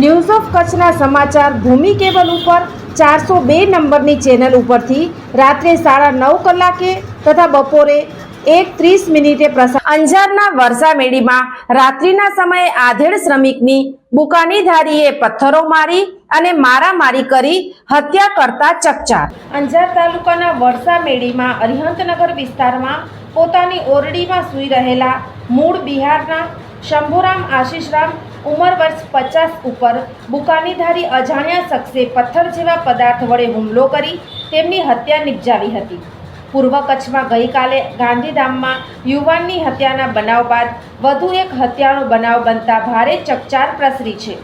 news of કચ્છના સમાચાર ભૂમિ cable ઉપર ચારસો બે નંબરની ચેનલ ઉપરથી રાત્રે સાડા નવ કલાકે તથા બપોરે એક ત્રીસ મિનિટે પ્રસાર અંજારના વરસામેડીમાં રાત્રિના સમયે આધેડ શ્રમિકની બુકાનીધારીએ પથ્થરો મારી અને મારામારી કરી હત્યા કરતા ચકચાર. અંજાર તાલુકાના વરસામેડીમાં અરિહંતનગર વિસ્તારમાં પોતાની ઓરડીમાં સૂઈ રહેલા મૂળ બિહારના શંભુરામ આશીષરામ ઉંમર વર્ષ પચાસ ઉપર બુકાનીધારી અજાણ્યા શખ્સે પથ્થર જેવા પદાર્થ વડે હુમલો કરી તેમની હત્યા નિપજાવી હતી. પૂર્વ કચ્છમાં ગઈકાલે ગાંધીધામમાં યુવાનની હત્યાના બનાવ બાદ વધુ એક હત્યાનો બનાવ બનતા ભારે ચકચાર પ્રસરી છે.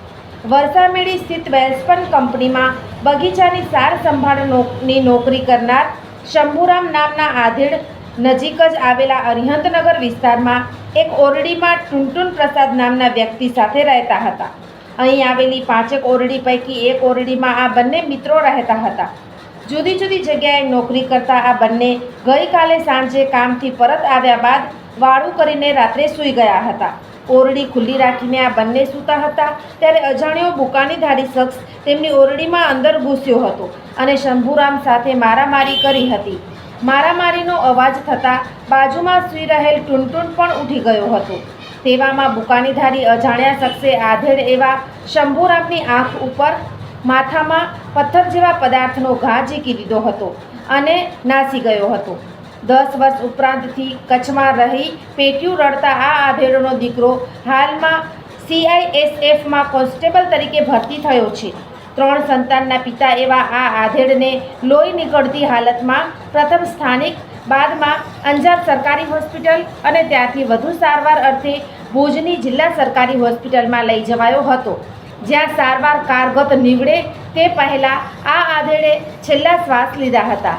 વરસામેડી સ્થિત વેલ્સપન કંપનીમાં બગીચાની સાર સંભાળની નોકરી કરનાર શંભુરામ નામના આધેડ નજીક જ આવેલા અરિહંતનગર વિસ્તારમાં એક ઓરડીમાં ટુનટુન પ્રસાદ નામના વ્યક્તિ સાથે રહેતા હતા. અહીં આવેલી પાંચેક ઓરડી પૈકી એક ઓરડીમાં આ બંને મિત્રો રહેતા હતા. જુદી જુદી જગ્યાએ નોકરી કરતા આ બંને ગઈકાલે સાંજે કામથી પરત આવ્યા બાદ વાળું કરીને રાત્રે સૂઈ ગયા હતા. ઓરડી ખુલ્લી રાખીને આ બંને સૂતા હતા ત્યારે અજાણ્યો બુકાનીધારી શખ્સ તેમની ઓરડીમાં અંદર ઘૂસ્યો હતો અને શંભુરામ સાથે મારામારી કરી હતી. મારામારીનો અવાજ થતાં બાજુમાં સૂઈ રહેલ ટુનટુન પણ ઉઠી ગયો હતો. તેવામાં બુકાનીધારી અજાણ્યા શખ્સે આધેડ એવા શંભુરામની આંખ ઉપર માથામાં પથ્થર જેવા પદાર્થનો ઘા ઝીકી દીધો હતો અને નાસી ગયો હતો. દસ વર્ષ ઉપરાંતથી કચ્છમાં રહી પેટ્યું રડતા આ આધેડોનો દીકરો હાલમાં સીઆઈએસએફમાં કોન્સ્ટેબલ તરીકે ભરતી થયો છે. ત્રણ સંતાનના પિતા એવા આ આધેડને લોહી નીકળતી હાલતમાં પ્રથમ સ્થાનિક, બાદમાં અંજાર સરકારી હોસ્પિટલ અને ત્યાંથી વધુ સારવાર અર્થે ભુજની જિલ્લા સરકારી હોસ્પિટલમાં લઈ જવાયો હતો. જ્યાં સારવાર કારગત નીવડે તે પહેલાં આ આધેડે છેલ્લા શ્વાસ લીધા હતા.